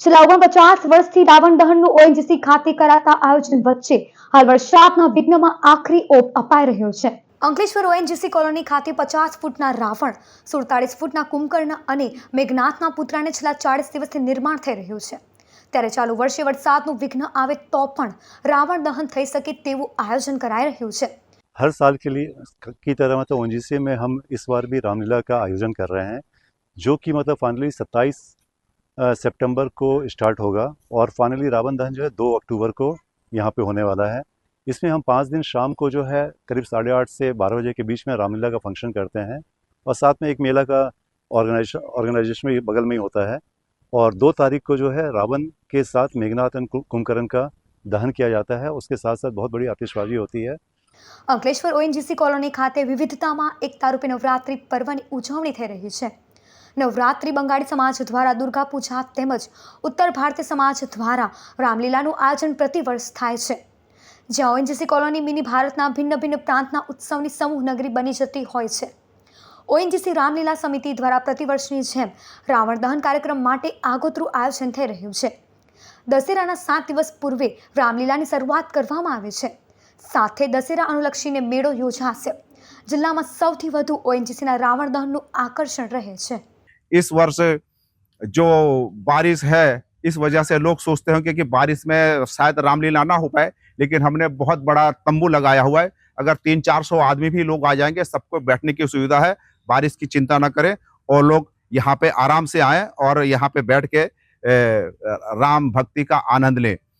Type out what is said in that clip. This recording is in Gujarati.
છેલ્લા ઓગણપચાસ વર્ષથી રાવણ દહનનું ઓએનજીસી ખાતે કરાતા આયોજન વચ્ચે હાલ વરસાદના વિઘ્નમાં આખરી ઓપ અપાઈ રહ્યો છે અંકલેશ્વર ઓએનજીસી કોલોની ખાતે પચાસ ફૂટના રાવણ સુડતાલીસ ફૂટના કુંભકર્ણ અને મેઘનાથના પુતળાને છેલ્લા ચાળીસ દિવસથી નિર્માણ થઈ રહ્યું છે ત્યારે ચાલુ વર્ષે વરસાદનું વિઘ્ન આવે તો પણ રાવણ દહન થઈ શકે તેવું આયોજન કરાઈ રહ્યું છે हर साल के लिए की तरह मतलब ओनजीसी में हम इस बार भी रामलीला का आयोजन कर रहे हैं जो कि मतलब फाइनली 27 सितंबर को स्टार्ट होगा और फाइनली रावण दहन जो है 2 अक्टूबर को यहाँ पे होने वाला है इसमें हम पाँच दिन शाम को जो है करीब साढ़े आठ से बारह बजे के बीच में रामलीला का फंक्शन करते हैं और साथ में एक मेला का ऑर्गेनाइजेशन ऑर्गेनाइजेशन भी बगल में ही होता है और दो तारीख को जो है रावण के साथ मेघनाथ एंड कुंभकर्ण का दहन किया जाता है उसके साथ साथ बहुत बड़ी आतिशबाजी होती है અંકલેશ્વર ઓએનજીસી કોલોની ખાતે વિવિધતામાં એકતા રૂપે નવરાત્રિ પર્વની ઉજવણી થઈ રહી છે નવરાત્રિ બંગાળી સમાજ દ્વારા, દુર્ગા પૂજા તેમજ ઉત્તર ભારતીય સમાજ દ્વારા રામલીલાનું આયોજન પ્રતિવર્ષ થાય છે. જ્યાં ઓએનજીસી કોલોની, મિની ભારતના ભિન્ન ભિન્ન પ્રાંતના ઉત્સવની સમૂહ નગરી બની જતી હોય છે. ઓએનજીસી રામલીલા સમિતિ દ્વારા પ્રતિવર્ષની જેમ રાવણ દહન કાર્યક્રમ માટે આગોતરું આયોજન થઈ રહ્યું છે. દશેરાના સાત દિવસ પૂર્વે રામલીલાની શરૂઆત કરવામાં આવે છે. સાથે દશેરા અનુલક્ષીને મેળો યોજાશે. જિલ્લામાં સૌથી વધુ ઓએનજીસીના રાવણ દહનનું આકર્ષણ રહે છે. इस वर्ष जो बारिश है, इस वजह से लोग सोचते होंगे कि बारिश में शायद रामलीला ना हो पाए, लेकिन हमने बहुत बड़ा तंबू लगाया हुआ है। अगर तीन चार सौ आदमी भी लोग आ जाएँगे, सबको बैठने की सुविधा है, बारिश की चिंता ना करें और लोग यहाँ पे आराम से आए और यहाँ पे बैठ के राम भक्ति का आनंद लें।